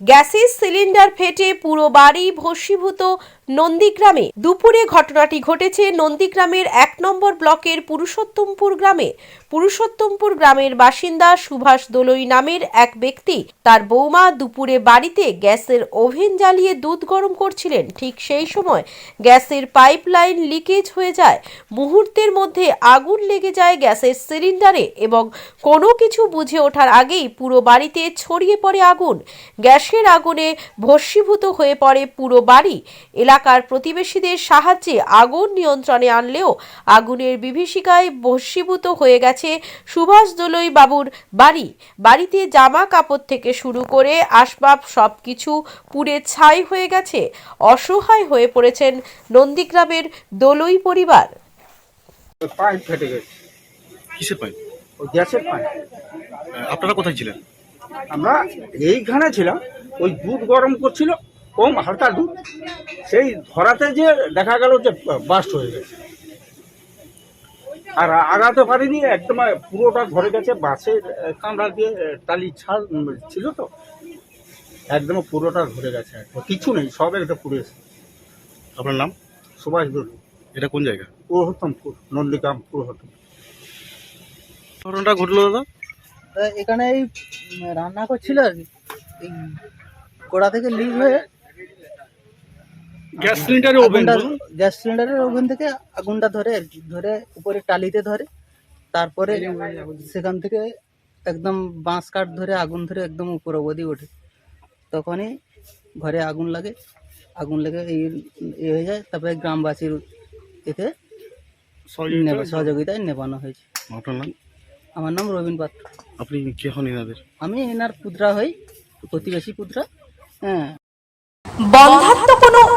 গ্যাসের সিলিন্ডার ফেটে পুরো বাড়ি ভস্মীভূত নন্দীগ্রামে। দুপুরে ঘটনাটি ঘটেছে নন্দীগ্রামের এক নম্বর ব্লকের পুরুষোত্তমপুর গ্রামে। পুরুষোত্তমপুর গ্রামের বাসিন্দা সুভাষ দোলই নামের এক ব্যক্তি তার বৌমা দুপুরে বাড়িতে গ্যাসের ওভেন জ্বালিয়ে দুধ গরম করছিলেন। ঠিক সেই সময় গ্যাসের পাইপলাইন লিকেজ হয়ে যায়। মুহূর্তের মধ্যে আগুন লেগে যায় গ্যাসের সিলিন্ডারে এবং কোনো কিছু বুঝে ওঠার আগেই পুরো বাড়িতে ছড়িয়ে পড়ে আগুন। গ্যাসের আগুনে ভস্মীভূত হয়ে পড়ে পুরো বাড়ি। এলাকার প্রতিবেশীদের সাহায্যে আগুন নিয়ন্ত্রণে আনলেও আগুনের বিভীষিকায় ভস্মীভূত হয়ে গেছে সুভাষ দোলই বাবুর বাড়ি। বাড়িতে জামা কাপড় থেকে শুরু করে আসবাব সব কিছু পুড়ে ছাই হয়ে গেছে। অসহায় হয়ে পড়েছেন নন্দীগ্রামের দোলই পরিবার। ওই পাইপ ফেটে গেছে। কিসের পাইপ? ওই গ্যাসের পাইপ। আপনারা কোথায় ছিলেন? আমরা এইখানে ছিলাম। ওই দুধ গরম করছিল কম হালকা ডুব সেই ধরাতে যে দেখা গেল যে বাস্ট হয়ে গেছে। আর আগাতে পারিনি একদম পুরোটা ধরে গেছে বাসের কামড়া দিয়ে টালি ছাল উম, ছিল তো একদম পুরোটা ধরে গেছে একদম। কিছু নেই সব একটা পুড়েছে আপনার নাম? সুভাষ দূর এটা কোন জায়গা? পুরোহতমপুর নন্দীগ্রাম পুরোহতম ঘটনাটা ঘটলো দাদা? এখানে এই রান্না করছিল আর কি। এই গোড়া থেকে লিক হয়ে গ্যাস সিলিন্ডারে আগুনটা গ্যাস সিলিন্ডারের ওভেন থেকে আগুনটা ধরে আর কি ধরে উপরে টালিতে ধরে তারপরে সেখান থেকে একদম বাঁশ কাঠ ধরে আগুন ধরে একদম উপর অবধি ওঠে। তখনই ঘরে আগুন লাগে। আগুন লেগে এই এ হয়ে যায়। তারপরে গ্রামবাসীর এতে নেবা- সহযোগিতায় নেবানো হয়েছে। আপনার নাম? আমার নাম রবীন পাত্র। আপনি কে হন এনাদের? আমি এনার পুত্রা হই প্রতিবেশী পুত্রা। হ্যাঁ। বন্ধাত্ম